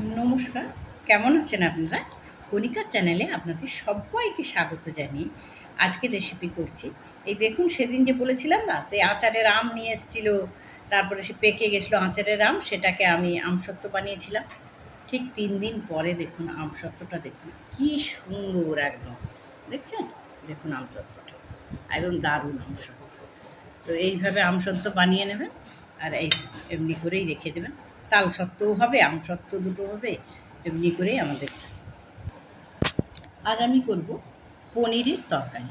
নমস্কার। কেমন আছেন আপনারা? কণিকা চ্যানেলে আপনাদের সবাইকে স্বাগত জানিয়ে আজকে রেসিপি করছি। এই দেখুন, সেদিন যে বলেছিলাম না, সেই আচারের আম নিয়ে এসেছিল, তারপরে সে পেকে গেছিল আচারের আম, সেটাকে আমি আমসত্ত্ব বানিয়েছিলাম। ঠিক তিন দিন পরে দেখুন, আমসত্ত্বটা দেখুন, কী সুন্দর একদম। দেখছেন? দেখুন আমসত্ত্বটা। একদম দারুণ আমসত্ত্ব। তো এইভাবে আমসত্ত্ব বানিয়ে নেবেন, আর এই এমনি করেই রেখে দেবেন। তাল সত্ত্বও হবে, আম সত্ত্ব দুটো হবে, এমনি করেই আমাদের। আজ আমি করব পনিরের তরকারি।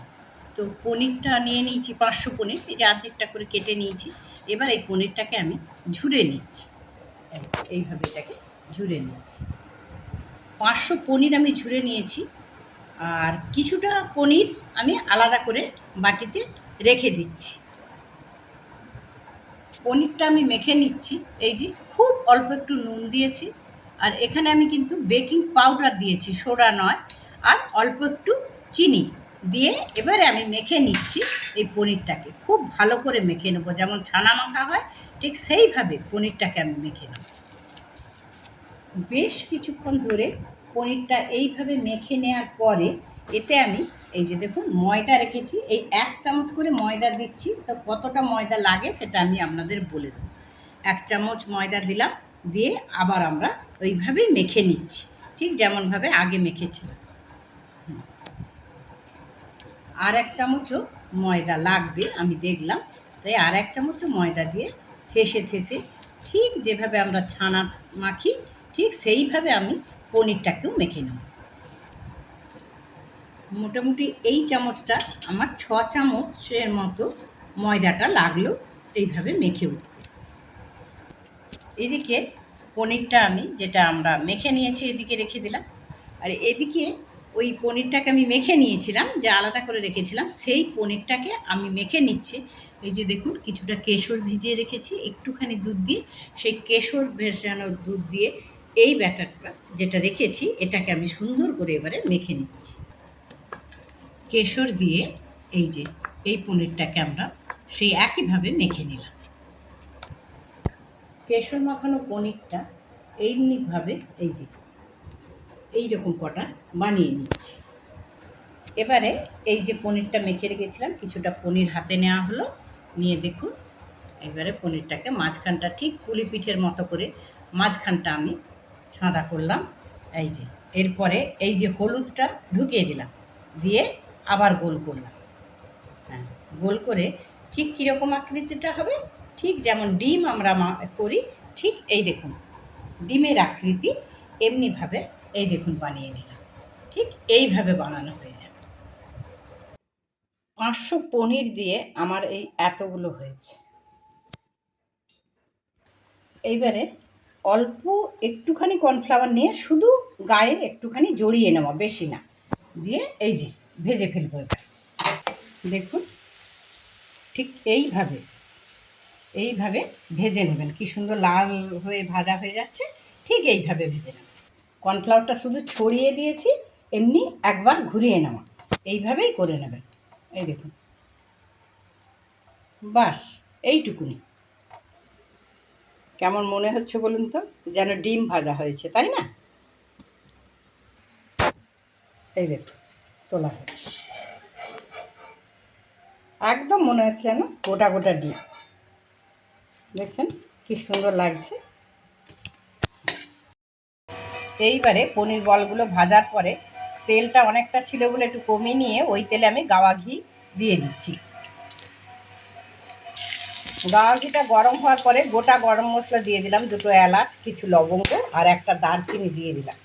তো পনিরটা নিয়ে নিয়েছি, পাঁচশো পনির, এই যে অর্ধেকটা করে কেটে নিয়েছি। এবার এই পনিরটাকে আমি ঝুড়ে নিচ্ছি। এইভাবে এটাকে ঝুড়ে নিচ্ছি। পাঁচশো পনির আমি ঝুড়ে নিয়েছি, আর কিছুটা পনির আমি আলাদা করে বাটিতে রেখে দিচ্ছি। পনিরটা আমি মেখে নিচ্ছি। এই যে খুব অল্প একটু নুন দিয়েছি। আর এখানে আমি কিন্তু বেকিং পাউডার দিয়েছি, সোডা নয়। আর অল্প একটু চিনি দিয়ে এবারে আমি মেখে নিচ্ছি এই পনিরটাকে। খুব ভালো করে মেখে নেব। যেমন ছানা মাখা হয়, ঠিক সেইভাবে পনিরটাকে আমি মেখে নেব। বেশ কিছুক্ষণ ধরে পনিরটা এইভাবে মেখে নেওয়ার পরে এতে আমি এই যে দেখুন ময়দা রেখেছি, এই এক চামচ করে ময়দা দিচ্ছি। তো কতটা ময়দা লাগে সেটা আমি আপনাদের বলে দেবো। এক চামচ ময়দা দিলাম, দিয়ে আবার আমরা ওইভাবেই মেখে নিচ্ছি, ঠিক যেমনভাবে আগে মেখেছিলাম। আর এক চামচও ময়দা লাগবে, আমি দেখলাম। তাই আর এক চামচও ময়দা দিয়ে থেসে থেসে ঠিক যেভাবে আমরা ছানা মাখি, ঠিক সেইভাবে আমি পনিরটাকেও মেখে নেব। মোটামুটি এই চামচটা আমার ছ চামচের মতো ময়দাটা লাগল এইভাবে মেখে উঠতে। এদিকে পনিরটা আমি, যেটা আমরা মেখে নিয়েছি, এদিকে রেখে দিলাম। আর এদিকে ওই পনিরটাকে আমি মেখে নিয়েছিলাম, যে আলাদা করে রেখেছিলাম, সেই পনিরটাকে আমি মেখে নিচ্ছি। এই যে দেখুন, কিছুটা কেশর ভিজিয়ে রেখেছি, একটুখানি দুধ দিয়ে, সেই কেশর ভেজানো দুধ দিয়ে এই ব্যাটারটা যেটা রেখেছি, এটাকে আমি সুন্দর করে এবারে মেখে নিচ্ছি। কেশর দিয়ে এই যে, এই পনিরটাকে আমরা সেই একইভাবে মেখে নিলাম। কেশর মাখানো পনিরটা এইমনিভাবে এই যে এই রকম কটা বানিয়ে নিচ্ছি। এবারে এই যে পনিরটা মেখে রেখেছিলাম, কিছুটা পনির হাতে নেওয়া হলো। নিয়ে দেখুন, এবারে পনিরটাকে মাঝখানটা ঠিক কুলি পিঠের মতো করে মাঝখানটা আমি ছাঁদা করলাম। এই যে, এরপরে এই যে হলুদটা ঢুকিয়ে দিলাম। দিয়ে আবার গোল করলাম। হ্যাঁ গোল করে ঠিক কীরকম আকৃতিটা হবে? ঠিক যেমন ডিম আমরা করি, ঠিক এই দেখুন। ডিমের আকৃতি এমনিভাবে এই দেখুন বানিয়ে নিলাম। ঠিক এইভাবে বানানো হয়ে যাবে পাঁচশো পনির দিয়ে আমার এই এতগুলো হয়েছে। এইবারে অল্প একটুখানি কর্নফ্লাওয়ার নিয়ে শুধু গায়ে একটুখানি জড়িয়ে নেওয়া বেশি না। দিয়ে এই যে ভেজে ফেলব এবার। দেখুন, ঠিক এইভাবে এইভাবে ভেজে নেবেন। কি সুন্দর লাল হয়ে ভাজা হয়ে যাচ্ছে, ঠিক এইভাবে ভেজে নেবেন। কর্নফ্লাওয়ারটা শুধু ছড়িয়ে দিয়েছি, এমনি একবার ঘুরিয়ে নেওয়া। এইভাবেই করে নেবেন। এই দেখুন। বাস, এইটুকুনি। কেমন মনে হচ্ছে বলুন তো? যেন ডিম ভাজা হয়েছে, তাই না? এই দেখুন। তোলা একদম মনে হচ্ছে যেন গোটা গোটা ডিম। দেখছেন কি সুন্দর লাগছে। এইবারে পনির বলগুলো ভাজার পরে তেলটা অনেকটা ছিল বলে একটু কমিয়ে নিয়ে ওই তেলে আমি গাওয়া ঘি দিয়ে দিচ্ছি। গাওয়া ঘিটা গরম হওয়ার পরে গোটা গরম মশলা দিয়ে দিলাম দুটো এলাচ, কিছু লবঙ্গ আর একটা দারচিনি দিয়ে দিলাম।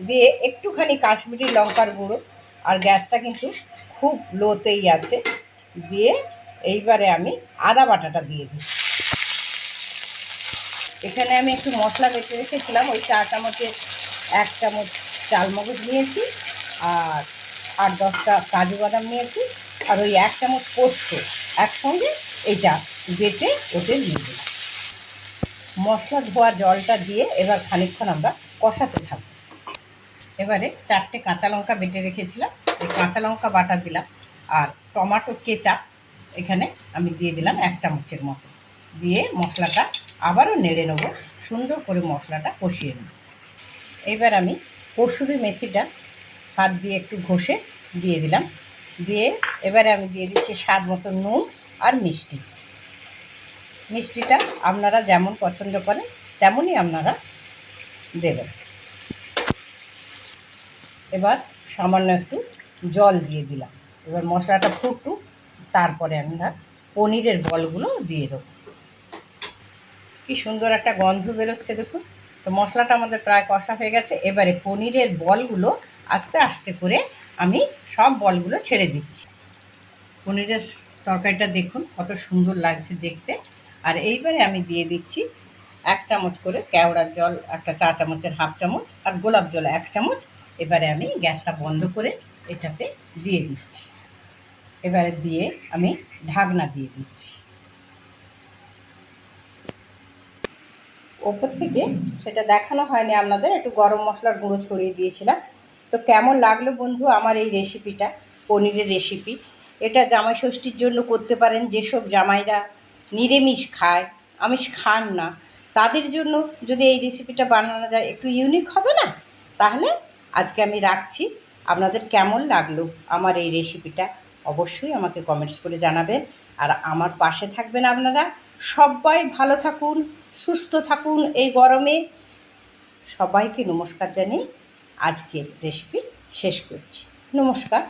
দিয়ে একটুখানি কাশ্মীরি লঙ্কার গুঁড়ো আর গ্যাসটা কিন্তু খুব লোতেই আছে। দিয়ে এইবারে আমি আদা বাটাটা দিয়ে দিই। এখানে আমি একটু মশলা বেটে রেখেছিলাম, ওই চা চামচে এক চামচ চালমগজ নিয়েছি আর আট দশটা কাজু বাদাম নিয়েছি আর ওই এক চামচ পোস্ত একসঙ্গে এইটা বেটে ওতে দিয়ে দিলাম। মশলা ধোয়া জলটা দিয়ে এবার খানিকক্ষণ আমরা কষাতে থাকব। এবারে চারটে কাঁচা লঙ্কা বেটে রেখেছিলাম। এই কাঁচা লঙ্কা বাটা দিলাম আর টমাটো কেচাপ এখানে আমি দিয়ে দিলাম এক চামচের মতো। দিয়ে মশলাটা আবারও নেড়ে নেব, সুন্দর করে মশলাটা কষিয়ে নেব। এবার আমি কসুরি মেথিটা হাত দিয়ে একটু ঘষে দিয়ে দিলাম। দিয়ে এবারে আমি দিয়ে দিচ্ছি স্বাদ মতো নুন আর মিষ্টি। মিষ্টিটা আপনারা যেমন পছন্দ করেন, তেমনই আপনারা দেবেন। এবার সামান্য একটু জল দিয়ে দিলাম। এবার মশলাটা ফুটুক, তারপরে আমরা পনিরের বলগুলো দিয়ে দেবো। কি সুন্দর একটা গন্ধ বেরোচ্ছে দেখুন। তো মশলাটা আমাদের প্রায় কষা হয়ে গেছে। এবারে পনিরের বলগুলো আস্তে আস্তে করে আমি সব বলগুলো ছেড়ে দিচ্ছি। পনিরের তরকারিটা দেখুন, কত সুন্দর লাগছে দেখতে। আর এইবারে আমি দিয়ে দিচ্ছি এক চামচ করে কেওড়ার জল, একটা চা চামচের হাফ চামচ, আর গোলাপ জল এক চামচ এবারে আমি গ্যাসটা বন্ধ করে এটাতে দিয়ে দিচ্ছি। এবারে দিয়ে আমি ঢাকনা দিয়ে দিচ্ছি। ওপর থেকে সেটা দেখানো হয়নি আপনাদের, একটু গরম মশলার গুঁড়ো ছড়িয়ে দিয়েছিলাম। তো কেমন লাগল বন্ধু আমার এই রেসিপিটা, পনিরের রেসিপি? এটা জামাই ষষ্ঠীর জন্য করতে পারেন, যেসব জামাইরা নিরামিষ খায়, আমিষ খান না, তাদের জন্য যদি এই রেসিপিটা বানানো যায়, একটু ইউনিক হবে না? তাহলে আজকে আমি রাখছি। আপনাদের কেমন লাগল আমার এই রেসিপিটা অবশ্যই আমাকে কমেন্টস করে জানাবেন। আর আমার পাশে থাকবেন আপনারা। সবাই ভালো থাকুন, সুস্থ থাকুন এই গরমে। সবাইকে নমস্কার জানিয়ে আজকের রেসিপি শেষ করছি। নমস্কার।